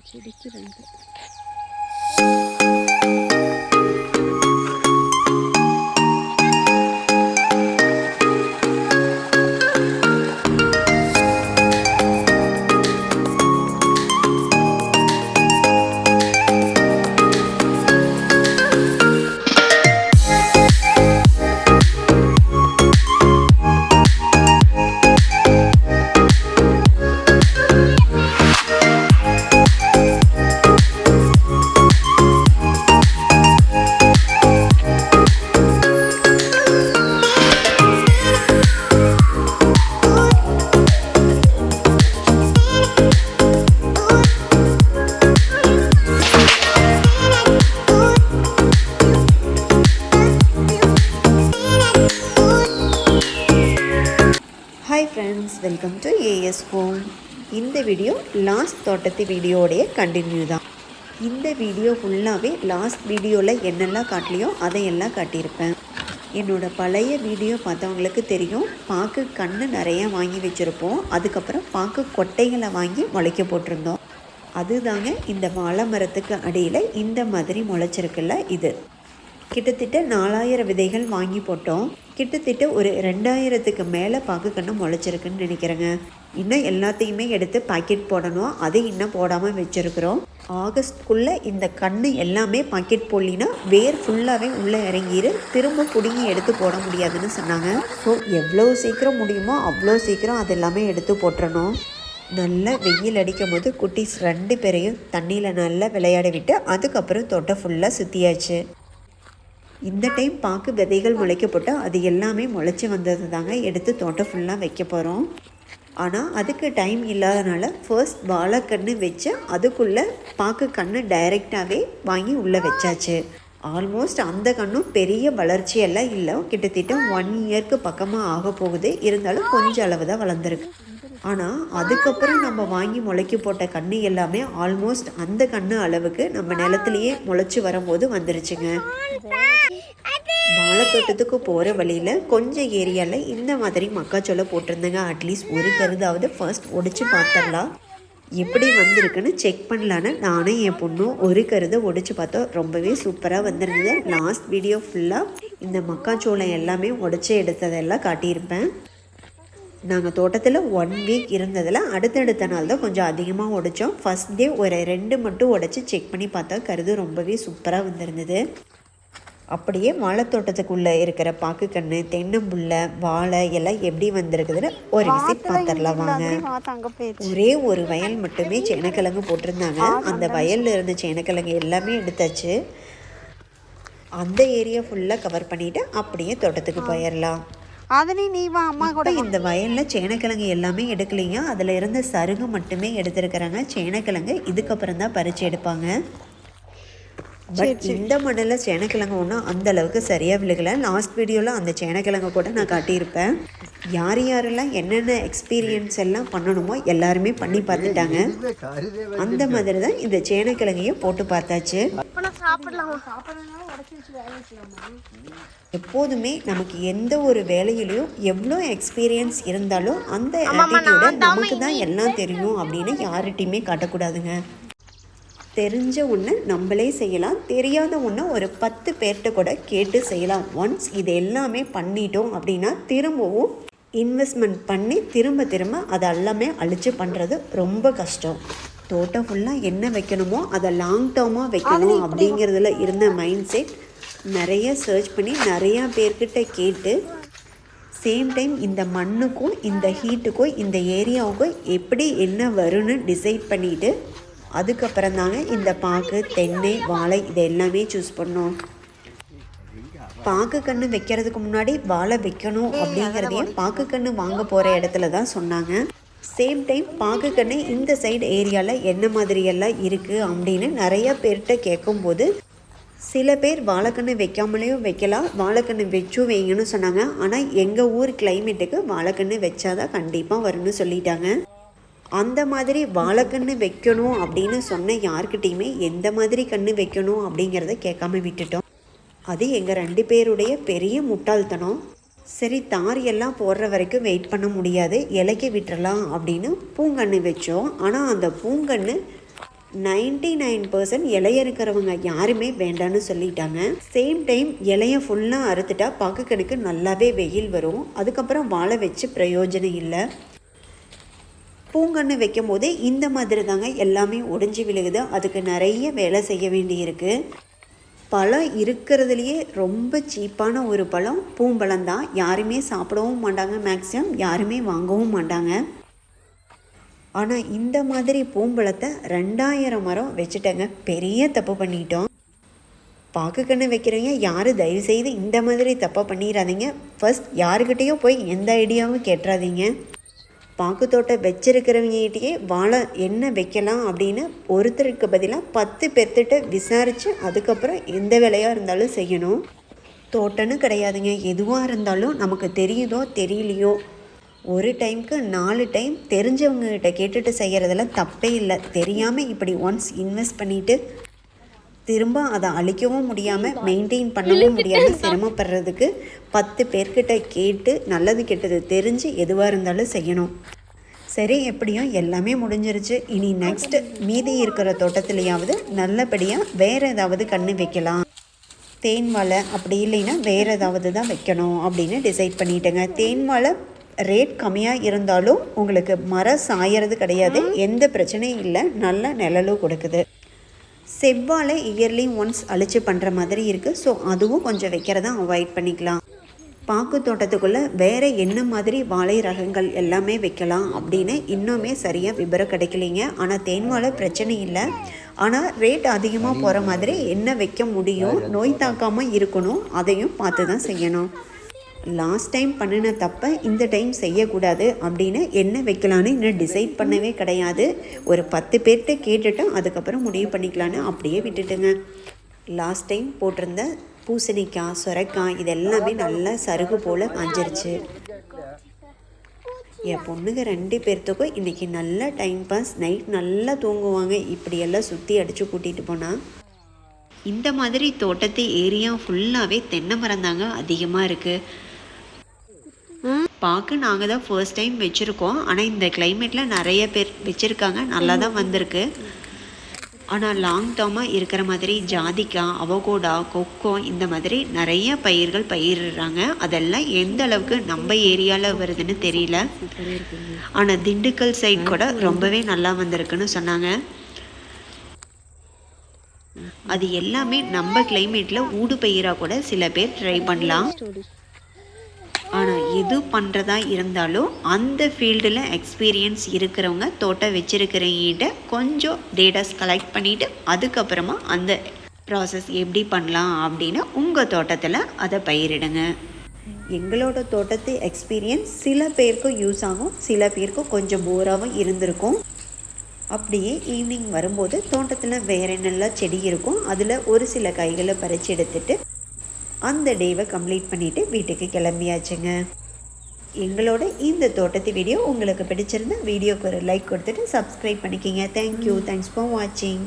できるんで。friends welcome to AS home இந்த video last தோட்டத்து வீடியோடைய கண்டினியூ தான். இந்த வீடியோ ஃபுல்லாகவே லாஸ்ட் வீடியோவில் என்னெல்லாம் காட்டலையோ அதையெல்லாம் காட்டியிருப்பேன். என்னோட பழைய வீடியோ பார்த்தவங்களுக்கு தெரியும் பாக்கு கன்று நிறையா வாங்கி வச்சுருப்போம். அதுக்கப்புறம் பாக்கு கொட்டைகளை வாங்கி முளைக்க போட்டிருந்தோம். அதுதாங்க இந்த வாழை மரத்துக்கு அடியில் இந்த மாதிரி முளைச்சிருக்குல்ல இது. கிட்டத்தட்ட நாலாயிரம் விதைகள் வாங்கி போட்டோம். கிட்டத்தட்ட ஒரு ரெண்டாயிரத்துக்கு மேலே பாக்குக்கண்ணு முளைச்சிருக்குன்னு நினைக்கிறேங்க. இன்னும் எல்லாத்தையுமே எடுத்து பாக்கெட் போடணும். அதை இன்னும் போடாமல் வச்சுருக்குறோம். ஆகஸ்ட்குள்ளே இந்த கண்ணு எல்லாமே பாக்கெட் போடலினா வேர் ஃபுல்லாகவே உள்ளே இறங்கிரு. திரும்ப பிடுங்கி எடுத்து போட முடியாதுன்னு சொன்னாங்க. ஸோ எவ்வளோ சீக்கிரம் முடியுமோ அவ்வளோ சீக்கிரம் அது எல்லாமே எடுத்து போட்டுறணும். நல்லா வெயில் அடிக்கும் போது குட்டீஸ் ரெண்டு பேரையும் தண்ணியில் நல்லா விளையாட விட்டு அதுக்கப்புறம் தொட்டை ஃபுல்லாக சுற்றியாச்சு இந்த டைம் பாக்கு விதைகள் முளைக்கப்பட்டு அது எல்லாமே முளைச்சி வந்தது தாங்க எடுத்து தோட்டம் ஃபுல்லாக வைக்க போகிறோம் ஆனால் அதுக்கு டைம் இல்லாதனால ஃபர்ஸ்ட் வாழைக்கன்று வச்சு அதுக்குள்ளே பாக்கு கன்று டைரெக்டாகவே வாங்கி உள்ளே வச்சாச்சு. ஆல்மோஸ்ட் அந்த கண்ணும் பெரிய வளர்ச்சியெல்லாம் இல்லை. கிட்டத்தட்ட ஒன் இயர்க்கு பக்கமாக ஆக போகுது. இருந்தாலும் கொஞ்சம் அளவு தான் வளர்ந்துருக்கு. ஆனால் அதுக்கப்புறம் நம்ம வாங்கி முளைக்கி போட்ட கன்று எல்லாமே ஆல்மோஸ்ட் அந்த கன்று அளவுக்கு நம்ம நிலத்துலையே முளைச்சி வரும்போது வந்துருச்சுங்க. வாழைத்தோட்டத்துக்கு போகிற வழியில் கொஞ்சம் ஏரியாவில் இந்த மாதிரி மக்காச்சோளை போட்டிருந்தேங்க. அட்லீஸ்ட் ஒரு கருதாவது ஃபர்ஸ்ட் ஒடிச்சு பார்த்துடலாம் எப்படி வந்திருக்குன்னு செக் பண்ணலான்னு நானும் என் பொண்ணும் ஒரு கருதை ஒடிச்சு பார்த்தோம். ரொம்பவே சூப்பராக வந்திருந்தது. லாஸ்ட் வீடியோ ஃபுல்லாக இந்த மக்காச்சோளம் எல்லாமே உடச்சி எடுத்ததெல்லாம் காட்டியிருப்பேன். நாங்கள் தோட்டத்தில் ஒன் வீக் இருந்ததில் அடுத்தடுத்த நாள் தான் கொஞ்சம் அதிகமாக உடைச்சோம். ஃபஸ்ட் டே ஒரு ரெண்டு மட்டும் உடைச்சி செக் பண்ணி பார்த்தா கருது ரொம்பவே சூப்பராக வந்திருந்தது. அப்படியே வாழைத்தோட்டத்துக்குள்ளே இருக்கிற பாக்குக்கன்று தென்னம்புல்லை வாழை எல்லாம் எப்படி வந்திருக்குதுன்னு ஒரு விசிட் பார்த்துடலாம் வாங்க. ஒரே ஒரு வயல் மட்டுமே சேனக்கிழங்கு போட்டிருந்தாங்க. அந்த வயலில் இருந்த சேனக்கிழங்கு எல்லாமே எடுத்தாச்சு. அந்த ஏரியா ஃபுல்லாக கவர் பண்ணிவிட்டு அப்படியே தோட்டத்துக்கு போயிடலாம் அதனே நீ வா அம்மா கூட இந்த வயலில் சேனக்கிழங்கு எல்லாமே எடுக்கலைங்க அதில் இருந்த சருகு மட்டுமே எடுத்திருக்கிறாங்க. சேனக்கிழங்கு இதுக்கப்புறம் தான் பறித்து எடுப்பாங்க. பட் இந்த மண்ணில் சேனக்கிழங்கு ஒன்றும் அந்த அளவுக்கு சரியாக விழுகலை. லாஸ்ட் வீடியோவில் அந்த சேனக்கிழங்கு கூட நான் காட்டியிருப்பேன். யார் யாரெல்லாம் என்னென்ன எக்ஸ்பீரியன்ஸ் எல்லாம் பண்ணணுமோ எல்லாருமே பண்ணி பார்த்துட்டாங்க. அந்த மாதிரி தான் இந்த சேனக்கிழங்கையும் போட்டு பார்த்தாச்சு. எப்போதுமே நமக்கு எந்த ஒரு வேலையிலையும் எவ்வளோ எக்ஸ்பீரியன்ஸ் இருந்தாலும் அந்த ஆட்டிடியூட நமக்கு தான் எல்லாம் தெரியும் அப்படின்னு யார்கிட்டையுமே காட்டக்கூடாதுங்க. தெரிஞ்ச ஒன்று நம்மளே செய்யலாம் தெரியாத ஒன்று ஒரு பத்து பேர்கிட்ட கூட கேட்டு செய்யலாம். ஒன்ஸ் இது எல்லாமே பண்ணிட்டோம் அப்படின்னா திரும்பவும் இன்வெஸ்ட்மெண்ட் பண்ணி திரும்ப திரும்ப அதை எல்லாமே அழிச்சு பண்ணுறது ரொம்ப கஷ்டம். தோட்டம் ஃபுல்லாக என்ன வைக்கணுமோ அதை லாங் டேர்மாக வைக்கணும் அப்படிங்கிறதுல இருந்த மைண்ட் செட் நிறைய சர்ச் பண்ணி நிறையா பேர்கிட்ட கேட்டு சேம் டைம் இந்த மண்ணுக்கும் இந்த ஹீட்டுக்கும் இந்த ஏரியாவுக்கும் எப்படி என்ன வரும்னு டிசைட் பண்ணிவிட்டு அதுக்கப்புறம் தாங்க இந்த பாக்கு தென்னை வாழை இது எல்லாமே சூஸ் பண்ணோம். பாக்கு கன்று வைக்கிறதுக்கு முன்னாடி வாழை வைக்கணும் அப்படிங்கிறதையும் பாக்கு கன்று வாங்க போகிற இடத்துல தான் சொன்னாங்க. சேம் டைம் பாக்கு இந்த சைடு ஏரியாவில் என்ன மாதிரியெல்லாம் இருக்குது அப்படின்னு நிறைய பேர்கிட்ட கேட்கும்போது சில பேர் வாழைக்கன்று வைக்காமலேயும் வைக்கலாம் வாழைக்கன்று வச்சும் வைங்கன்னு சொன்னாங்க. ஆனால் எங்கள் ஊர் கிளைமேட்டுக்கு வாழைக்கன்று வச்சாதான் கண்டிப்பாக வரும்னு சொல்லிட்டாங்க. அந்த மாதிரி வாழைக்கன்று வைக்கணும் அப்படின்னு சொன்ன யாருக்கிட்டேயுமே எந்த மாதிரி கன்று வைக்கணும் அப்படிங்கிறத கேட்காம விட்டுட்டோம். அது எங்கள் ரெண்டு பேருடைய பெரிய முட்டாள்தனம். சரி தாரியெல்லாம் போடுற வரைக்கும் வெயிட் பண்ண முடியாது. இலைக்கு விட்டுறலாம் அப்படின்னு பூங்கன்று வச்சோம். ஆனால் அந்த பூங்கன்று நைன்டி நைன் பர்சன்ட் இலைய இருக்கிறவங்க யாருமே வேண்டான்னு சொல்லிட்டாங்க. சேம் டைம் இலைய ஃபுல்லாக அறுத்துட்டா பாக்குக்கணுக்கு நல்லாவே வெயில் வரும். அதுக்கப்புறம் வாழை வச்சு பிரயோஜனம் இல்லை. பூங்கன்று வைக்கும் போது இந்த மாதிரி தாங்க எல்லாமே ஒடிஞ்சு விழுகுது. அதுக்கு நிறைய வேலை செய்ய வேண்டியிருக்கு. பழம் இருக்கிறதுலையே ரொம்ப சீப்பான ஒரு பழம். பூம்பழம் தான் யாருமே சாப்பிடவும் மாட்டாங்க. மேக்ஸிமம் யாருமே வாங்கவும் மாட்டாங்க. ஆனால் இந்த மாதிரி பூம்பழத்தை ரெண்டாயிரம் மரம் வச்சுட்டேங்க. பெரிய தப்பு பண்ணிட்டோம். பாக்குக்கண்ணு வைக்கிறவங்க யாரும் தயவு செய்து இந்த மாதிரி தப்பை பண்ணிடாதீங்க. ஃபஸ்ட் யாருக்கிட்டேயோ போய் எந்த ஐடியாவும் கேட்டுறாதீங்க. பாக்கு தோட்டம் வச்சிருக்கிறவங்ககிட்டயே வாழை என்ன வைக்கலாம் அப்படின்னு ஒருத்தருக்கு பதிலாக பத்து பேர்த்திட்ட விசாரித்து அதுக்கப்புறம் எந்த வேலையாக இருந்தாலும் செய்யணும். தோட்டம்னு கிடையாதுங்க. எதுவாக இருந்தாலும் நமக்கு தெரியுதோ தெரியலையோ? ஒரு டைம்க்கு நாலு டைம் தெரிஞ்சவங்ககிட்ட கேட்டுட்டு செய்கிறதெல்லாம் தப்பே இல்லை. தெரியாமல் இப்படி ஒன்ஸ் இன்வெஸ்ட் பண்ணிவிட்டு திரும்ப அதை அழிக்கவும் முடியாமல் மெயின்டைன் பண்ணவும் முடியாமல் சிரமப்படுறதுக்கு பத்து பேர்கிட்ட கேட்டு நல்லது கெட்டது தெரிஞ்சு எதுவாக இருந்தாலும் செய்யணும். சரி எப்படியும் எல்லாமே முடிஞ்சிருச்சு. இனி நெக்ஸ்ட் மீதி இருக்கிற தோட்டத்துலையாவது நல்லபடியாக வேறு ஏதாவது கன்று வைக்கலாம். தேன் வாழை அப்படி இல்லைன்னா வேறு ஏதாவது தான் வைக்கணும் அப்படின்னு டிசைட் பண்ணிட்டேங்க. தேன் வாழை ரேட் கம்மியாக இருந்தாலும் உங்களுக்கு மரம் சாயறது கிடையாது. எந்த பிரச்சனையும் இல்லை. நல்ல நிழலும் கொடுக்குது. செவ்வாழை இயர்லி ஒன்ஸ் அழிச்சு பண்ணுற மாதிரி இருக்குது ஸோ அதுவும் கொஞ்சம் வைக்கிறதா அவாய்ட் பண்ணிக்கலாம். பாக்கு தோட்டத்துக்குள்ளே வேறு என்ன மாதிரி வாழை ரகங்கள் எல்லாமே வைக்கலாம் அப்படின்னு இன்னுமே சரியாக விபரம் கிடைக்கலைங்க. ஆனால் தேன் வாழை பிரச்சனை இல்லை. ஆனால் ரேட் அதிகமாக போகிற மாதிரி என்ன வைக்க முடியும் நோய் தாக்காமல் இருக்கணும் அதையும் பார்த்து தான் செய்யணும். லாஸ்ட் டைம் பண்ணின தப்பை இந்த டைம் செய்யக்கூடாது அப்படின்னு என்ன வைக்கலான்னு இன்னும் டிசைட் பண்ணவே கிடையாது. ஒரு பத்து பேர்கிட்ட கேட்டுட்டு அதுக்கப்புறம் முடிவு பண்ணிக்கலான்னு அப்படியே விட்டுட்டுங்க. லாஸ்ட் டைம் போட்டிருந்த பூசணிக்காய் சுரைக்காய் இது எல்லாமே நல்லா சருகு போல் காஞ்சிருச்சு. என் பொண்ணுங்க ரெண்டு பேர்த்துக்கும் இன்றைக்கி நல்ல டைம் பாஸ் நைட் நல்லா தூங்குவாங்க. இப்படியெல்லாம் சுற்றி அடித்து கூட்டிகிட்டு போனால் இந்த மாதிரி தோட்டத்து ஏரியா ஃபுல்லாகவே தென்னை மரம் தாங்க அதிகமாக இருக்குது பார்க்க நாங்கள் தான் ஃபர்ஸ்ட் டைம் வச்சுருக்கோம். ஆனால் இந்த கிளைமேட்டில் நிறைய பேர் வச்சுருக்காங்க. நல்லா தான் வந்திருக்கு. ஆனால் லாங் டேர்மாக இருக்கிற மாதிரி ஜாதிக்காய் அவகோடா கொக்கோ இந்த மாதிரி நிறைய பயிர்கள் பயிரிடுறாங்க. அதெல்லாம் எந்த அளவுக்கு நம்ம ஏரியாவில் வருதுன்னு தெரியல. ஆனால் திண்டுக்கல் சைட் கூட ரொம்பவே நல்லா வந்திருக்குன்னு சொன்னாங்க. அது எல்லாமே நம்ம கிளைமேட்டில் ஊடு பயிராக கூட சில பேர் ட்ரை பண்ணலாம். ஆனால் எது பண்ணுறதா இருந்தாலும் அந்த ஃபீல்டில் எக்ஸ்பீரியன்ஸ் இருக்கிறவங்க தோட்டம் வச்சுருக்கிறவங்கிட்ட கொஞ்சம் டேட்டாஸ் கலெக்ட் பண்ணிவிட்டு அதுக்கப்புறமா அந்த ப்ராசஸ் எப்படி பண்ணலாம் அப்படின்னு உங்கள் தோட்டத்தில் அதை பயிரிடுங்க. எங்களோட தோட்டத்து எக்ஸ்பீரியன்ஸ் சில பேருக்கும் யூஸ் ஆகும் சில பேருக்கும் கொஞ்சம் போராகவும் இருந்திருக்கும். அப்படியே ஈவினிங் வரும்போது தோட்டத்தில் வேற நல்லா செடி இருக்கும் அதில் ஒரு சில காய்களை பறித்து எடுத்துட்டு அந்த டேவை கம்ப்ளீட் பண்ணிவிட்டு வீட்டுக்கு கிளம்பியாச்சுங்க. எங்களோட இந்த தோட்டத்து வீடியோ உங்களுக்கு பிடிச்சிருந்தா வீடியோக்கு ஒரு லைக் கொடுத்துட்டு சப்ஸ்கிரைப் பண்ணிக்கிங்க. தேங்க்யூ தேங்க்ஸ் ஃபார் வாட்சிங்